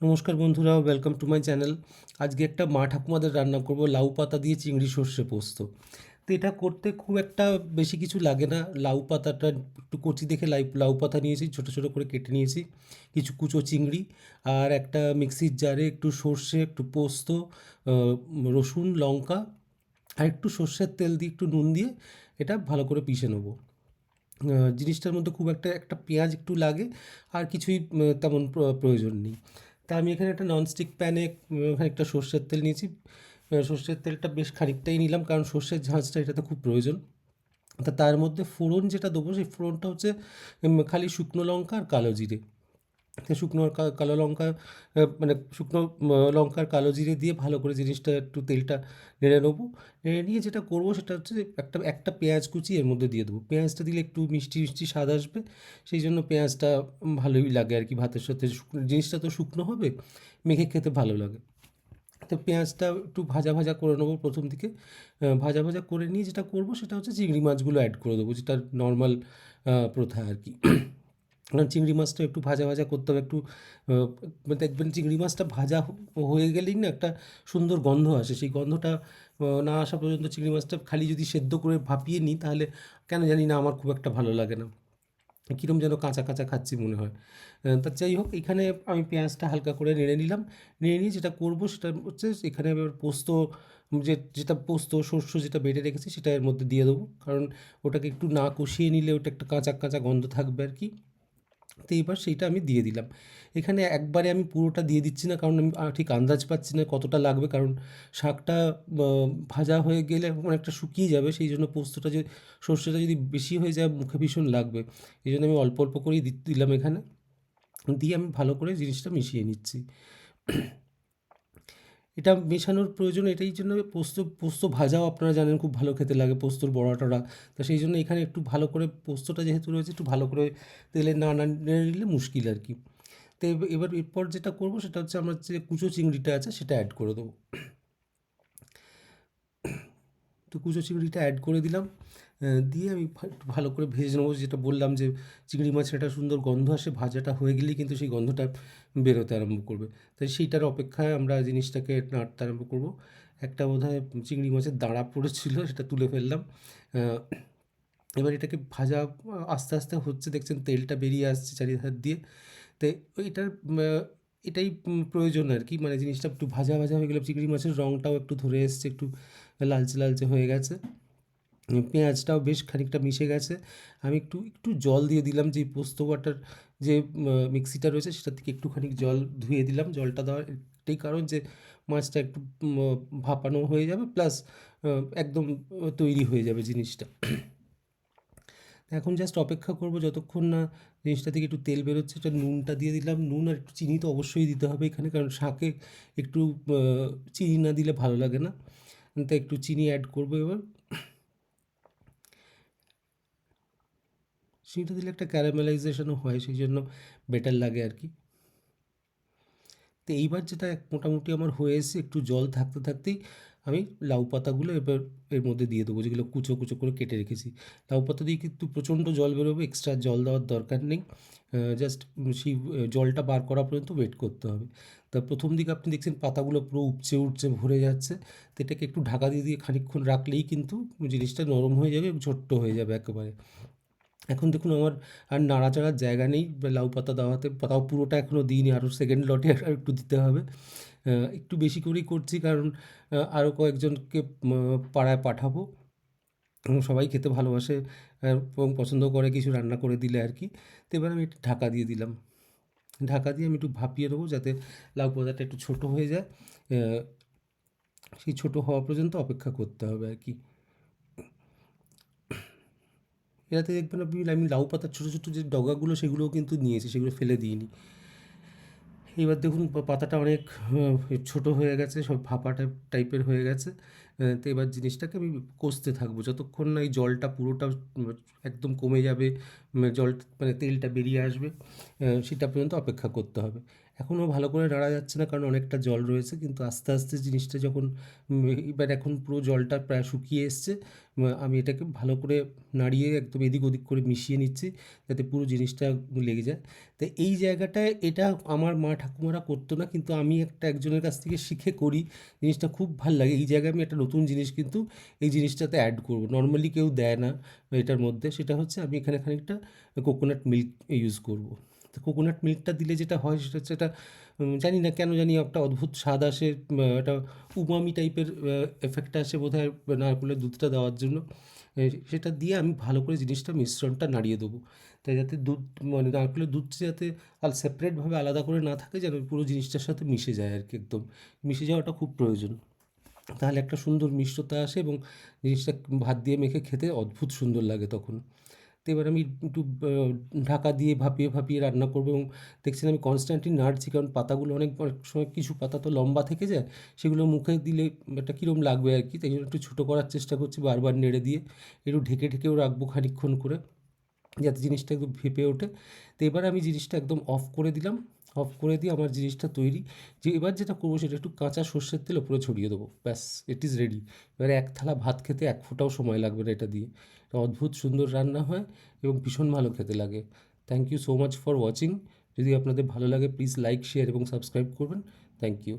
নমস্কার বন্ধুরা welcome to my channel আজকে একটা মা ঠাকুমাদের রান্না করব, লাউ পাতা দিয়ে চিংড়ি সর্ষে পোস্ত। তো এটা করতে খুব একটা বেশি কিছু লাগে না। লাউ পাতাটা একটু কচি দেখে লাই, লাউ পাতা নিয়েছি, ছোটো ছোটো করে কেটে নিয়েছি। কিছু কুচো চিংড়ি আর একটা মিক্সির জারে একটু সর্ষে, একটু পোস্ত রসুন, লঙ্কা আর একটু সর্ষের তেল দিয়ে একটু নুন দিয়ে এটা ভালো করে পিষে নেব। জিনিসটার মধ্যে খুব একটা একটা পেঁয়াজ একটু লাগে আর কিছুই তেমন প্রয়োজন নেই। তা আমি এখানে একটা ননস্টিক প্যানে একটা সর্ষের তেল নিয়েছি। সর্ষের তেলটা বেশ খানিকটাই নিলাম, কারণ সর্ষের ঝাঁঝটা এটা তো খুব প্রয়োজন। তা তার মধ্যে ফোড়ন যেটা দেবো, সেই ফোড়নটা হচ্ছে খালি শুকনো লঙ্কা আর কালো জিরে। শুকনো কালো লঙ্কা মানে শুকনো লঙ্কার কালো জিরে দিয়ে ভালো করে জিনিসটা একটু তেলটা নেড়ে নেব। নেড়ে নিয়ে যেটা করব সেটা হচ্ছে একটা একটা পেঁয়াজ কুচি এর মধ্যে দিয়ে দেবো। পেঁয়াজটা দিলে একটু মিষ্টি মিষ্টি স্বাদ আসবে। সেই জন্য পেঁয়াজটা ভালোই লাগে আর কি ভাতের সাথে। জিনিসটা তো শুকনো হবে, মেখে খেতে ভালো লাগে। তো পেঁয়াজটা একটু ভাজা ভাজা করে নেব প্রথম দিকে। ভাজা ভাজা করে নিয়ে যেটা করব সেটা হচ্ছে চিংড়ি মাছগুলো অ্যাড করে দেবো, যেটা নর্মাল প্রথা আর কি। কারণ চিংড়ি মাছটা একটু ভাজা ভাজা করতে হবে, একটু দেখবেন চিংড়ি মাছটা ভাজা হয়ে গেলেই না একটা সুন্দর গন্ধ আসে। সেই গন্ধটা না আসা পর্যন্ত চিংড়ি মাছটা খালি যদি সেদ্ধ করে ভাপিয়ে নিই তাহলে কেন জানি না আমার খুব একটা ভালো লাগে না। কীরকম যেন কাঁচা কাঁচা খাচ্ছি মনে হয়। তা যাই হোক, এখানে আমি পেঁয়াজটা হালকা করে নেড়ে নিলাম। নেড়ে নিয়ে যেটা করব সেটা হচ্ছে এখানে এবার পোস্ত, যে, যেটা পোস্ত শস্য যেটা বেটে রেখেছি সেটা এর মধ্যে দিয়ে দেবো। কারণ ওটাকে একটু না কষিয়ে নিলে ওটা একটা কাঁচা কাঁচা গন্ধ থাকবে আর কি। তো এবার সেইটা আমি দিয়ে দিলাম। এখানে একবারে আমি পুরোটা দিয়ে দিচ্ছি না, কারণ আমি ঠিক আন্দাজ পাচ্ছি না কতটা লাগবে, কারণ শাকটা ভাজা হয়ে গেলে অনেকটা শুকিয়ে যাবে, সেই জন্য পোস্তটা যে, সর্ষেটা যদি বেশি হয়ে যায়, মুখে ভীষণ লাগবে। এই জন্য আমি অল্প অল্প করেই দিলাম এখানে। দিয়ে আমি ভালো করে জিনিসটা মিশিয়ে নিচ্ছি। এটা মেশানোর প্রয়োজন, এটাই জন্য পোস্ত পোস্ত ভাজাও আপনারা জানেন খুব ভালো খেতে লাগে পোস্তর বড়া টড়া তো সেই জন্য এখানে একটু ভালো করে পোস্তটা যেহেতু রয়েছে, একটু ভালো করে তেলে না না নিলে মুশকিল আর কি। তো এব- এবার এরপর যেটা করব সেটা হচ্ছে আমার যে কুচো চিংড়িটা আছে সেটা অ্যাড করে দেবো। তো কুচো চিংড়িটা অ্যাড করে দিলাম। দিয়ে আমি ভালো করে ভেজে নেব। যেটা বললাম যে, চিংড়ি মাছের একটা সুন্দর গন্ধ আসে, ভাজাটা হয়ে গেলেই কিন্তু সেই গন্ধটা বেরোতে আরম্ভ করবে। তাই সেইটার অপেক্ষায় আমরা জিনিসটাকে নাড়তে আরম্ভ করব। একটা বোধহয় চিংড়ি মাছের দাঁড়া পড়েছিল, সেটা তুলে ফেললাম। এবার এটাকে ভাজা আস্তে আস্তে হচ্ছে, দেখছেন তেলটা বেরিয়ে আসছে চারিধার দিয়ে। তো এটার এটাই প্রয়োজন আর কি। মানে জিনিসটা একটু ভাজা ভাজা হয়ে গেলে, চিংড়ি মাছের রঙটাও একটু ধরে এসছে, একটু লালচে লালচে হয়ে গেছে। পেঁয়াজটাও বেশ খানিকটা মিশে গেছে। আমি একটু একটু জল দিয়ে দিলাম যে পোস্ত বাটার যে মিক্সিটা রয়েছে সেটা থেকে একটুখানি জল ধুয়ে দিলাম। জলটা দেওয়ার একটাই কারণ যে, মাছটা একটু ভাপানো হয়ে যাবে প্লাস একদম তৈরি হয়ে যাবে জিনিসটা। এখন জাস্ট অপেক্ষা করব যতক্ষণ না জিনিসটা থেকে একটু তেল বেরোচ্ছে এটা নুনটা দিয়ে দিলাম। নুন আর একটু চিনি তো অবশ্যই দিতে হবে এখানে কারণ শাকে একটু চিনি না দিলে ভালো লাগে না। তাই একটু চিনি অ্যাড করব এবার। চিনিটা দিলে একটা ক্যারামেলাইজেশনও হয়, সেই জন্য বেটার লাগে আর কি। তো এইবার যেটা মোটামুটি আমার হয়ে এসেছে একটু জল থাকতে থাকতেই আমি লাউ পাতাগুলো এবার এর মধ্যে দিয়ে দেবো, যেগুলো কুচো কুচো করে কেটে রেখেছি। লাউ পাতা দিয়ে কিন্তু প্রচণ্ড জল বেরোবে এক্সট্রা জল দেওয়ার দরকার নেই। জাস্ট সেই জলটা বার করা পর্যন্ত ওয়েট করতে হবে। তা প্রথম দিকে আপনি দেখছেন পাতাগুলো পুরো উপচে উঠছে, ভরে যাচ্ছে। তো এটাকে একটু ঢাকা দিয়ে দিয়ে খানিকক্ষণ রাখলেই কিন্তু জিনিসটা নরম হয়ে যাবে ছোট্ট হয়ে যাবে একেবারে। এখন দেখুন আমার আর নাড়াচাড়ার জায়গা নেই, লাউ পাতা দেওয়াতে, পাতাও পুরোটা এখনও দিইনি আরও সেকেন্ড লটে আর একটু দিতে হবে। একটু বেশি করেই করছি কারণ আরও কয়েকজনকে পাড়ায় পাঠাবো। সবাই খেতে ভালোবাসে এবং পছন্দ করে কিছু রান্না করে দিলে আর কি। তো এবার আমি একটু ঢাকা দিয়ে দিলাম। ঢাকা দিয়ে আমি একটু ভাপিয়ে দেবো যাতে লাউ পাতাটা একটু ছোটো হয়ে যায়। সেই ছোটো হওয়া পর্যন্ত অপেক্ষা করতে হবে আর কি। এটাতে দেখবেন আপনি আমি লাউ পাতার ছোটো ছোটো যে ডগাগুলো সেগুলোও কিন্তু নিয়েছি, সেগুলো ফেলে দিইনি। এবার দেখুন পাতাটা অনেক ছোট হয়ে গেছে, সব ভাপা টাইপ, টাইপের হয়ে গেছে। তো এবার জিনিসটাকে আমি কষতে থাকব। যতক্ষণ না এই জলটা পুরোটা একদম কমে যাবে জল মানে তেলটা বেরিয়ে আসবে সেটা পর্যন্ত অপেক্ষা করতে হবে। এখনও ভালো করে নাড়া যাচ্ছে না কারণ অনেকটা জল রয়েছে, কিন্তু আস্তে আস্তে জিনিসটা যখন এবার এখন পুরো জলটা প্রায় শুকিয়ে এসছে আমি এটাকে ভালো করে নাড়িয়ে একদম এদিক ওদিক করে মিশিয়ে নিচ্ছি যাতে পুরো জিনিসটা লেগে যায়। তো এই জায়গাটায় এটা আমার মা ঠাকুমারা করতো না, কিন্তু আমি একটা একজনের কাছ থেকে শিখে করি, জিনিসটা খুব ভালো লাগে। এই জায়গায় আমি একটা নতুন জিনিস কিন্তু এই জিনিসটাতে অ্যাড করব। নর্মালি কেউ দেয় না এটার মধ্যে, সেটা হচ্ছে আমি এখানে খানিকটা কোকোনাট মিল্ক ইউজ করব। তো কোকোনাট মিল্কটা দিলে যেটা হয় সেটা হচ্ছে এটা জানি না কেন জানি একটা অদ্ভুত স্বাদ আসে একটা উমামি টাইপের এফেক্ট আসে বোধ হয় নারকেলের দুধটা দেওয়ার জন্য। সেটা দিয়ে আমি ভালো করে জিনিসটা মিশ্রণটা নাড়িয়ে দেবো। তাই যাতে দুধ মানে নারকেলের দুধটা যাতে আর সেপারেটভাবে আলাদা করে না থাকে যেন পুরো জিনিসটার সাথে মিশে যায় আর কি একদম। মিশে যাওয়াটা খুব প্রয়োজন। তাহলে একটা সুন্দর মিষ্টতা আসে এবং জিনিসটা ভাত দিয়ে মেখে খেতে অদ্ভুত সুন্দর লাগে তখন। তো এবার আমি একটু ঢাকা দিয়ে ভাপিয়ে ভাপিয়ে রান্না করব এবং দেখছেন আমি কনস্ট্যান্টলি নাড়ছি কারণ পাতাগুলো অনেক অনেক সময় কিছু পাতা তো লম্বা থেকে যায়, সেগুলো মুখে দিলে একটা কীরকম লাগবে আর কি। তাই জন্য একটু ছোটো করার চেষ্টা করছি বারবার নেড়ে দিয়ে, একটু ঢেকে ঢেকেও রাখব খানিকক্ষণ করে যাতে জিনিসটা একদম ভেপে ওঠে। তো এবার আমি জিনিসটা একদম অফ করে দিলাম অফ করে দিয়ে আমার জিনিসটা তৈরি। যে এবার যেটা করব সেটা একটু কাঁচা সর্ষের তেল ওপরে ছড়িয়ে দেবো, ব্যাস ইট ইজ রেডি এবারে এক থালা ভাত খেতে এক ফোঁটাও সময় লাগবে না এটা দিয়ে। এটা অদ্ভুত সুন্দর রান্না হয় এবং ভীষণ ভালো খেতে লাগে। Thank you so much for watching যদি আপনাদের ভালো লাগে প্লিজ লাইক শেয়ার এবং সাবস্ক্রাইব করবেন। Thank you